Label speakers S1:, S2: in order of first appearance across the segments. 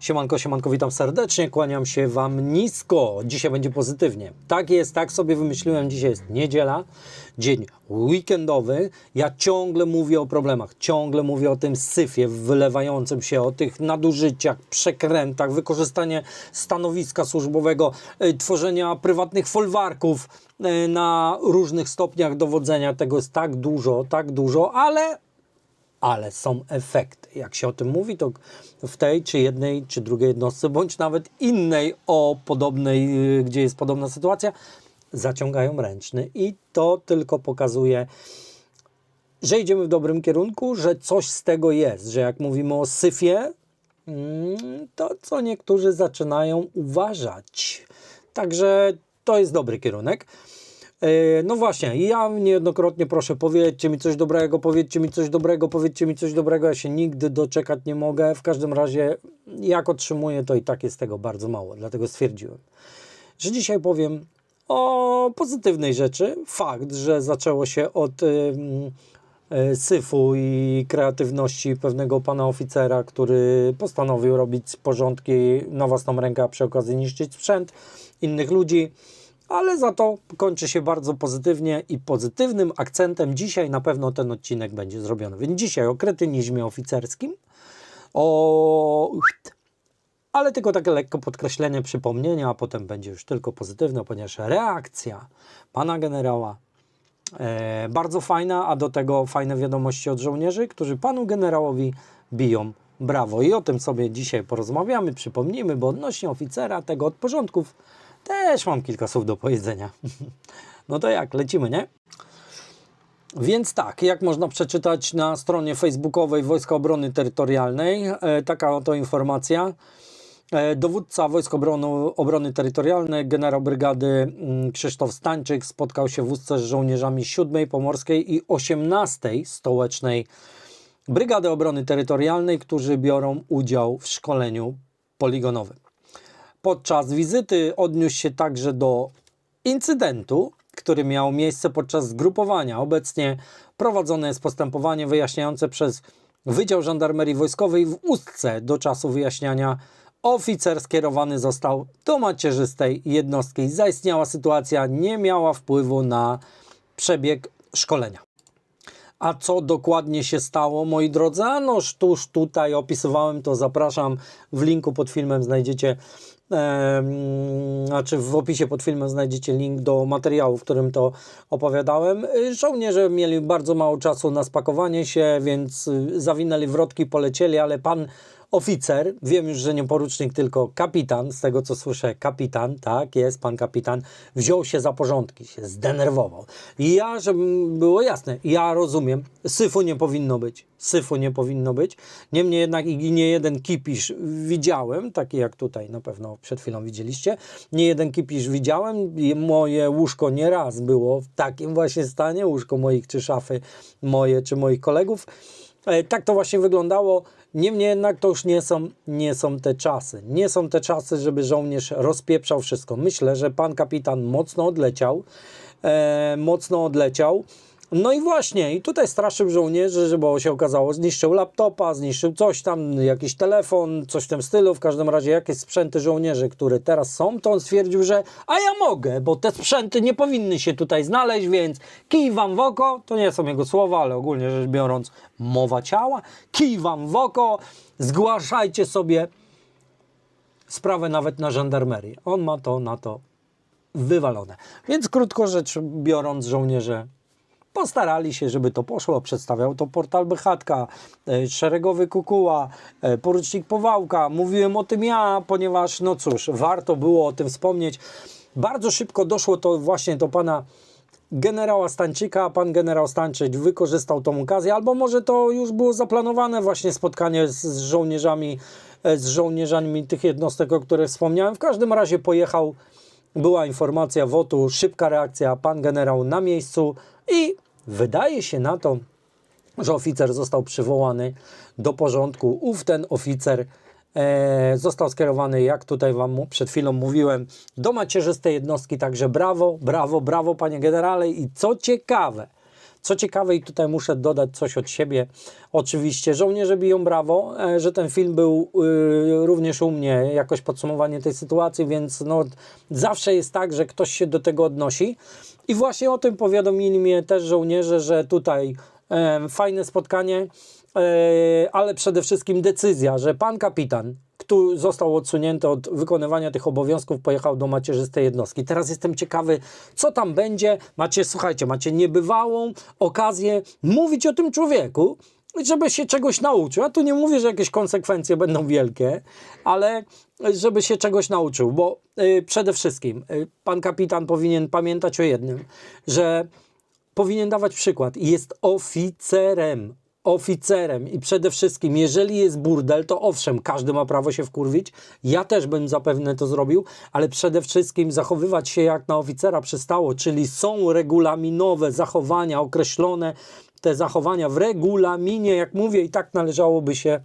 S1: Siemanko, siemanko, witam serdecznie, kłaniam się Wam nisko. Dzisiaj będzie pozytywnie. Tak jest, tak sobie wymyśliłem. Dzisiaj jest niedziela, dzień weekendowy. Ja ciągle mówię o problemach, ciągle mówię o tym syfie wylewającym się, o tych nadużyciach, przekrętach, wykorzystanie stanowiska służbowego, y, tworzenia prywatnych folwarków y, na różnych stopniach dowodzenia. Tego jest tak dużo, tak dużo, ale ale są efekty. Jak się o tym mówi, to w tej czy jednej, czy drugiej jednostce, bądź nawet innej o podobnej, y, gdzie jest podobna sytuacja, zaciągają ręczny i to tylko pokazuje, że idziemy w dobrym kierunku, że coś z tego jest, że jak mówimy o syfie, mm, to co niektórzy zaczynają uważać. Także to jest dobry kierunek. E, No właśnie, ja niejednokrotnie proszę, powiedzcie mi coś dobrego, powiedzcie mi coś dobrego, powiedzcie mi coś dobrego. Ja się nigdy doczekać nie mogę. W każdym razie, jak otrzymuję, to i tak jest tego bardzo mało. Dlatego stwierdziłem, że dzisiaj powiem o pozytywnej rzeczy. Fakt, że zaczęło się od y, syfu i kreatywności pewnego pana oficera, który postanowił robić porządki na własną rękę, a przy okazji niszczyć sprzęt innych ludzi ale za to kończy się bardzo pozytywnie i pozytywnym akcentem dzisiaj na pewno ten odcinek będzie zrobiony. Więc dzisiaj o kretynizmie oficerskim, o... ale tylko takie lekko podkreślenie, przypomnienia, a potem będzie już tylko pozytywne, ponieważ reakcja pana generała e, bardzo fajna, a do tego fajne wiadomości od żołnierzy, którzy panu generałowi biją brawo. I o tym sobie dzisiaj porozmawiamy, przypomnimy, bo odnośnie oficera, tego od porządków, też mam kilka słów do powiedzenia. No to jak, lecimy, nie? Więc tak, jak można przeczytać na stronie facebookowej Wojska Obrony Terytorialnej, e, taka oto informacja. E, Dowódca Wojsk Obrony, Obrony Terytorialnej, generał brygady mm, Krzysztof Stańczyk spotkał się w z żołnierzami 7 Pomorskiej i 18 Stołecznej Brygady Obrony Terytorialnej, którzy biorą udział w szkoleniu poligonowym. Podczas wizyty odniósł się także do incydentu, który miał miejsce podczas zgrupowania. Obecnie prowadzone jest postępowanie wyjaśniające przez Wydział Żandarmerii Wojskowej w Ustce. Do czasu wyjaśniania oficer skierowany został do macierzystej jednostki. Zaistniała sytuacja nie miała wpływu na przebieg szkolenia. A co dokładnie się stało, moi drodzy? Noż tuż tutaj opisywałem to, zapraszam. W linku pod filmem znajdziecie, znaczy w opisie pod filmem znajdziecie link do materiału, w którym to opowiadałem. Y, Żołnierze mieli bardzo mało czasu na spakowanie się, więc y, zawinęli wrotki, polecieli, ale pan oficer, wiem już, że nie porucznik, tylko kapitan, z tego co słyszę, kapitan, tak, jest pan kapitan, wziął się za porządki, się zdenerwował. I ja, żeby było jasne, ja rozumiem, syfu nie powinno być, syfu nie powinno być, niemniej jednak i nie jeden kipisz widziałem, taki jak tutaj na pewno przed chwilą widzieliście, nie jeden kipisz widziałem, moje łóżko nieraz było w takim właśnie stanie, łóżko moich czy szafy moje czy moich kolegów, Tak to właśnie wyglądało. Niemniej jednak to już nie są, nie są te czasy. Nie są te czasy, żeby żołnierz rozpieprzał wszystko. Myślę, że pan kapitan mocno odleciał. E, mocno odleciał. No i właśnie, i tutaj straszył żołnierzy, bo się okazało, zniszczył laptopa, zniszczył coś tam, jakiś telefon, coś w tym stylu, w każdym razie jakieś sprzęty żołnierzy, które teraz są, to on stwierdził, że a ja mogę, bo te sprzęty nie powinny się tutaj znaleźć, więc kij wam w oko, to nie są jego słowa, ale ogólnie rzecz biorąc, mowa ciała, kij wam w oko, zgłaszajcie sobie sprawę nawet na żandarmerię. On ma to na to wywalone. Więc krótko rzecz biorąc, żołnierze postarali się, żeby to poszło. Przedstawiał to portal Bechatka, e, szeregowy Kukuła, e, porucznik Powałka. Mówiłem o tym ja, ponieważ, no cóż, warto było o tym wspomnieć. Bardzo szybko doszło to właśnie do pana generała Stańczyka, pan generał Stańczyk wykorzystał tą okazję, albo może to już było zaplanowane właśnie spotkanie z, z żołnierzami, e, z żołnierzami tych jednostek, o których wspomniałem. W każdym razie pojechał, była informacja WOTU, szybka reakcja, pan generał na miejscu i wydaje się na to, że oficer został przywołany do porządku. Ów ten oficer e, został skierowany, jak tutaj Wam przed chwilą mówiłem, do macierzystej jednostki. Także brawo, brawo, brawo, panie generale. I co ciekawe, Co ciekawe, i tutaj muszę dodać coś od siebie, oczywiście, żołnierze biją brawo, e, że ten film był y, również u mnie, jakoś podsumowanie tej sytuacji, więc no, zawsze jest tak, że ktoś się do tego odnosi. I właśnie o tym powiadomili mnie też żołnierze, że tutaj e, fajne spotkanie, e, ale przede wszystkim decyzja, że pan kapitan, który został odsunięty od wykonywania tych obowiązków, pojechał do macierzystej jednostki. Teraz jestem ciekawy, co tam będzie. Macie, słuchajcie, macie niebywałą okazję mówić o tym człowieku, żeby się czegoś nauczył. Ja tu nie mówię, że jakieś konsekwencje będą wielkie, ale żeby się czegoś nauczył, bo y, przede wszystkim y, pan kapitan powinien pamiętać o jednym, że powinien dawać przykład jest oficerem. Oficerem i przede wszystkim, jeżeli jest burdel, to owszem, każdy ma prawo się wkurwić. Ja też bym zapewne to zrobił, ale przede wszystkim zachowywać się jak na oficera przystało, czyli są regulaminowe zachowania określone, te zachowania w regulaminie, jak mówię, i tak należałoby się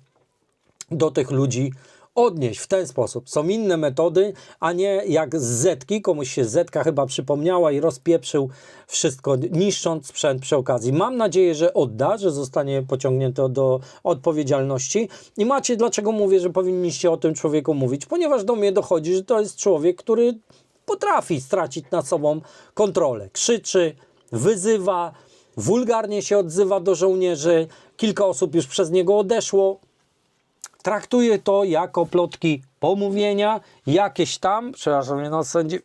S1: do tych ludzi odnieść w ten sposób. Są inne metody, a nie jak z zetki, komuś się zetka chyba przypomniała i rozpieprzył wszystko, niszcząc sprzęt przy okazji. Mam nadzieję, że odda, że zostanie pociągnięty do odpowiedzialności. I macie, dlaczego mówię, że powinniście o tym człowieku mówić? Ponieważ do mnie dochodzi, że to jest człowiek, który potrafi stracić nad sobą kontrolę. Krzyczy, wyzywa, wulgarnie się odzywa do żołnierzy. Kilka osób już przez niego odeszło. Traktuję to jako plotki pomówienia, jakieś tam, przepraszam mnie, no sędzi...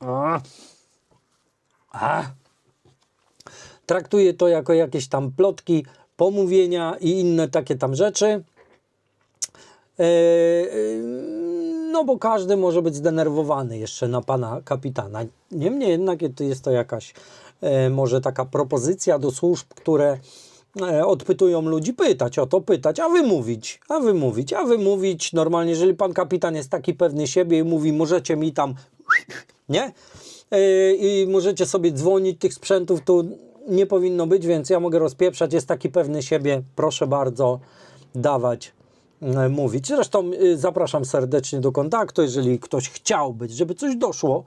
S1: A. A. Traktuję to jako jakieś tam plotki, pomówienia i inne takie tam rzeczy. E, e, no bo każdy może być zdenerwowany jeszcze na pana kapitana. Niemniej jednak jest to jakaś e, może taka propozycja do służb, które odpytują ludzi, pytać o to, pytać, a wy mówić, a wy mówić, a wy mówić. Normalnie, jeżeli pan kapitan jest taki pewny siebie i mówi, możecie mi tam, nie? E, I możecie sobie dzwonić tych sprzętów, tu nie powinno być, więc ja mogę rozpieprzać, jest taki pewny siebie, proszę bardzo dawać e, mówić. Zresztą zapraszam serdecznie do kontaktu, jeżeli ktoś chciałby, żeby coś doszło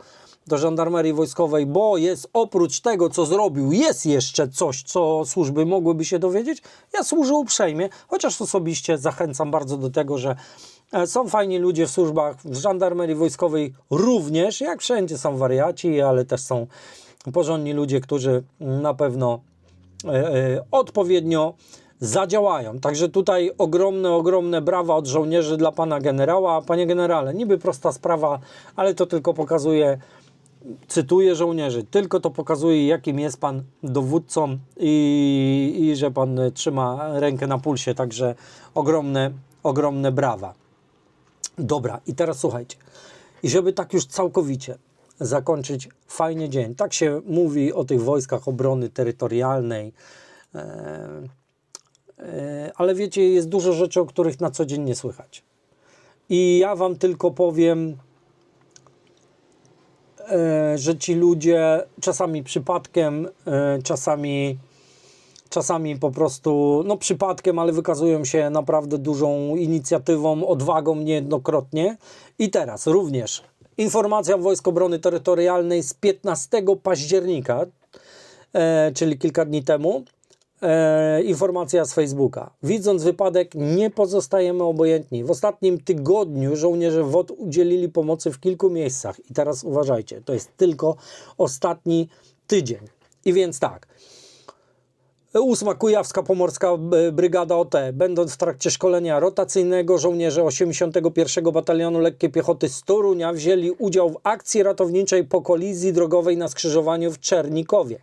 S1: do żandarmerii wojskowej, bo jest oprócz tego, co zrobił, jest jeszcze coś, co służby mogłyby się dowiedzieć. Ja służę uprzejmie, chociaż osobiście zachęcam bardzo do tego, że e, są fajni ludzie w służbach, w żandarmerii wojskowej również, jak wszędzie są wariaci, ale też są porządni ludzie, którzy na pewno e, e, odpowiednio zadziałają. Także tutaj ogromne, ogromne brawa od żołnierzy dla pana generała. Panie generale, niby prosta sprawa, ale to tylko pokazuje, cytuję żołnierzy, tylko to pokazuje, jakim jest pan dowódcą i, i że pan trzyma rękę na pulsie. Także ogromne, ogromne brawa. Dobra, i teraz słuchajcie. I żeby tak już całkowicie zakończyć fajny dzień. Tak się mówi o tych wojskach obrony terytorialnej. E, e, ale wiecie, jest dużo rzeczy, o których na co dzień nie słychać. I ja Wam tylko powiem, że ci ludzie czasami przypadkiem, e, czasami, czasami po prostu, no przypadkiem, ale wykazują się naprawdę dużą inicjatywą, odwagą niejednokrotnie. I teraz również informacja Wojsk Obrony Terytorialnej z 15 października, e, czyli kilka dni temu. E, informacja z Facebooka. Widząc wypadek, nie pozostajemy obojętni. W ostatnim tygodniu żołnierze WOT udzielili pomocy w kilku miejscach. I teraz uważajcie, to jest tylko ostatni tydzień. I więc tak. Ósma Kujawska Pomorska e, Brygada OT, będąc w trakcie szkolenia rotacyjnego, żołnierze 81 Batalionu Lekkiej Piechoty z Torunia wzięli udział w akcji ratowniczej po kolizji drogowej na skrzyżowaniu w Czernikowie.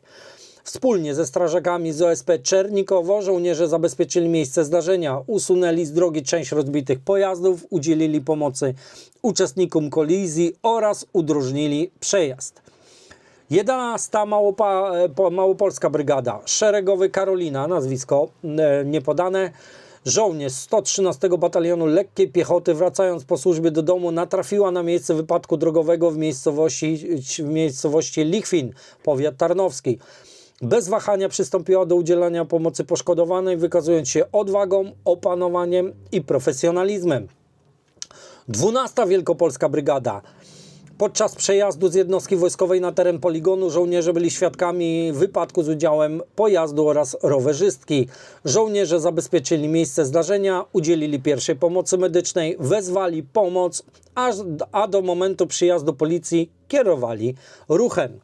S1: Wspólnie ze strażakami z OSP Czernikowo żołnierze zabezpieczyli miejsce zdarzenia, usunęli z drogi część rozbitych pojazdów, udzielili pomocy uczestnikom kolizji oraz udrożnili przejazd. 11 Małopa, e, po- Małopolska Brygada, szeregowy Karolina, nazwisko e, niepodane, żołnierz 113 Batalionu Lekkiej Piechoty, wracając po służbie do domu, natrafiła na miejsce wypadku drogowego w miejscowości, w miejscowości Lichwin, powiat tarnowski. Bez wahania przystąpiła do udzielania pomocy poszkodowanej, wykazując się odwagą, opanowaniem i profesjonalizmem. 12 Wielkopolska Brygada. Podczas przejazdu z jednostki wojskowej na teren poligonu żołnierze byli świadkami wypadku z udziałem pojazdu oraz rowerzystki. Żołnierze zabezpieczyli miejsce zdarzenia, udzielili pierwszej pomocy medycznej, wezwali pomoc, aż, a do momentu przyjazdu policji kierowali ruchem.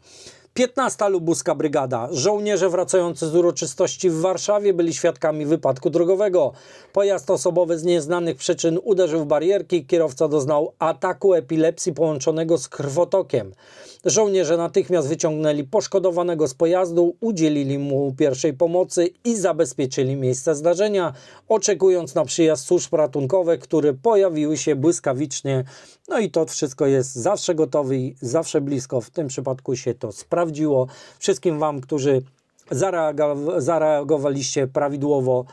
S1: 15 Lubuska Brygada. Żołnierze wracający z uroczystości w Warszawie byli świadkami wypadku drogowego. Pojazd osobowy z nieznanych przyczyn uderzył w barierki. Kierowca doznał ataku epilepsji połączonego z krwotokiem. Żołnierze natychmiast wyciągnęli poszkodowanego z pojazdu, udzielili mu pierwszej pomocy i zabezpieczyli miejsce zdarzenia, oczekując na przyjazd służb ratunkowych, które pojawiły się błyskawicznie. No i to wszystko jest zawsze gotowy i zawsze blisko. W tym przypadku się to sprawdziło. Wszystkim Wam, którzy zareago- zareagowaliście prawidłowo,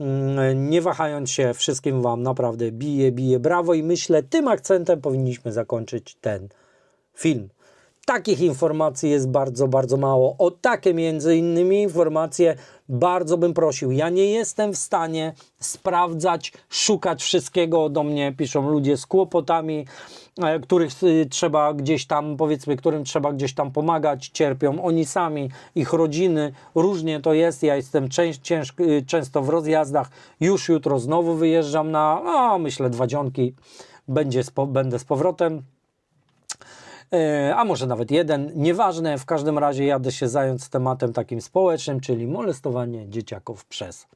S1: mm, nie wahając się, wszystkim Wam naprawdę bije, bije brawo i myślę, tym akcentem powinniśmy zakończyć ten film. Takich informacji jest bardzo, bardzo mało. O takie między innymi informacje bardzo bym prosił. Ja nie jestem w stanie sprawdzać, szukać wszystkiego. Do mnie piszą ludzie z kłopotami, e, których y, trzeba gdzieś tam, powiedzmy, którym trzeba gdzieś tam pomagać. Cierpią oni sami, ich rodziny. Różnie to jest. Ja jestem część, cięż, y, często w rozjazdach. Już jutro znowu wyjeżdżam na, no, myślę, dwa dzionki. Będzie będę z powrotem. E, a może nawet jeden, nieważne, w każdym razie jadę się zająć tematem takim społecznym, czyli molestowanie dzieciaków przez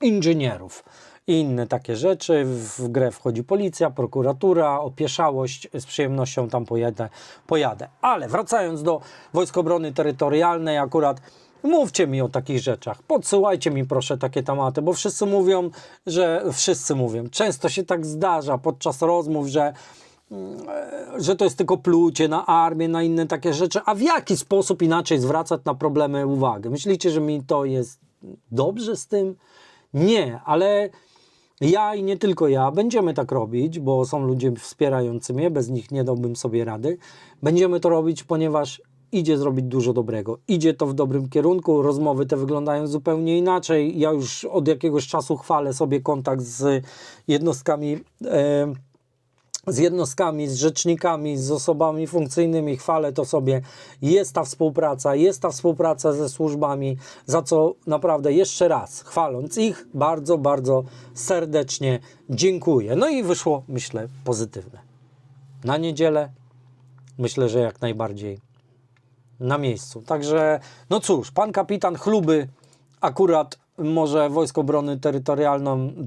S1: inżynierów. I inne takie rzeczy. W grę wchodzi policja, prokuratura, opieszałość, z przyjemnością tam pojadę, pojadę. Ale wracając do Wojsk Obrony Terytorialnej, akurat mówcie mi o takich rzeczach, podsyłajcie mi proszę takie tematy, bo wszyscy mówią, że wszyscy mówią, często się tak zdarza podczas rozmów, że że to jest tylko plucie na armię, na inne takie rzeczy, a w jaki sposób inaczej zwracać na problemy uwagę? Myślicie, że mi to jest dobrze z tym? Nie, ale ja i nie tylko ja będziemy tak robić, bo są ludzie wspierający mnie, bez nich nie dałbym sobie rady. Będziemy to robić, ponieważ idzie zrobić dużo dobrego. Idzie to w dobrym kierunku, rozmowy te wyglądają zupełnie inaczej. Ja już od jakiegoś czasu chwalę sobie kontakt z jednostkami. E, z jednostkami, z rzecznikami, z osobami funkcyjnymi, chwalę to sobie. Jest ta współpraca, jest ta współpraca ze służbami, za co naprawdę jeszcze raz, chwaląc ich, bardzo, bardzo serdecznie dziękuję. No i wyszło, myślę, pozytywne. Na niedzielę myślę, że jak najbardziej na miejscu. Także, no cóż, pan kapitan chluby akurat może Wojsk Obrony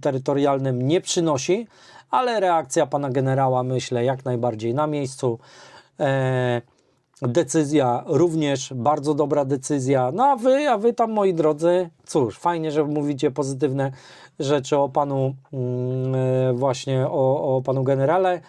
S1: Terytorialnym nie przynosi, ale reakcja pana generała myślę jak najbardziej na miejscu. E, decyzja również bardzo dobra decyzja. No a wy, a wy tam moi drodzy, cóż, fajnie, że mówicie pozytywne rzeczy o panu e, właśnie o, o panu generale.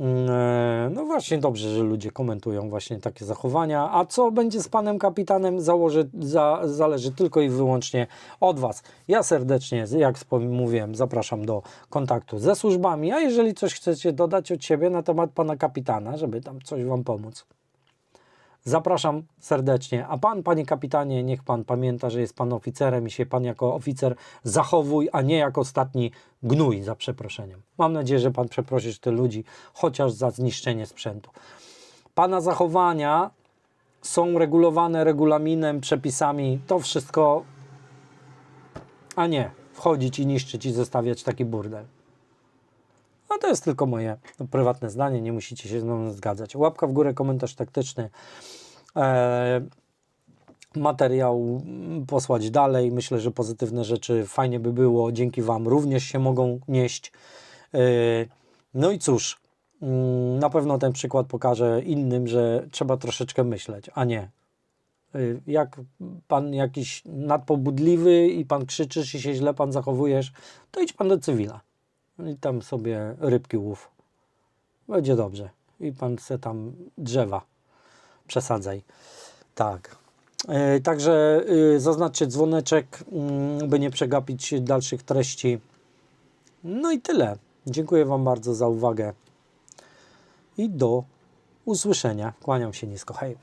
S1: Mm, e, No właśnie dobrze, że ludzie komentują właśnie takie zachowania. A co będzie z panem kapitanem, założy, za, zależy tylko i wyłącznie od was. Ja serdecznie, jak mówiłem, zapraszam do kontaktu ze służbami. A jeżeli coś chcecie dodać od siebie na temat pana kapitana, żeby tam coś wam pomóc, Zapraszam serdecznie. A pan, panie kapitanie, niech pan pamięta, że jest pan oficerem i się pan jako oficer zachowuj, a nie jako ostatni gnój, za przeproszeniem. Mam nadzieję, że pan przeprosisz tych ludzi, chociaż za zniszczenie sprzętu. Pana zachowania są regulowane regulaminem, przepisami. To wszystko, a nie wchodzić i niszczyć i zostawiać taki burdel. No to jest tylko moje prywatne zdanie, nie musicie się z mną zgadzać. Łapka w górę, komentarz taktyczny. E, materiał mm, posłać dalej. Myślę, że pozytywne rzeczy fajnie by było. Dzięki Wam również się mogą nieść. E, no i cóż, mm, na pewno ten przykład pokaże innym, że trzeba troszeczkę myśleć, a nie. y, Jak pan jakiś nadpobudliwy i pan krzyczysz i się źle pan zachowujesz, to idź pan do cywila. I tam sobie rybki łów. Będzie dobrze. I pan se tam drzewa przesadzaj. Tak. E, Także y, zaznaczcie dzwoneczek, mm, by nie przegapić dalszych treści. No i tyle. Dziękuję Wam bardzo za uwagę. I do usłyszenia. Kłaniam się nisko. Hej.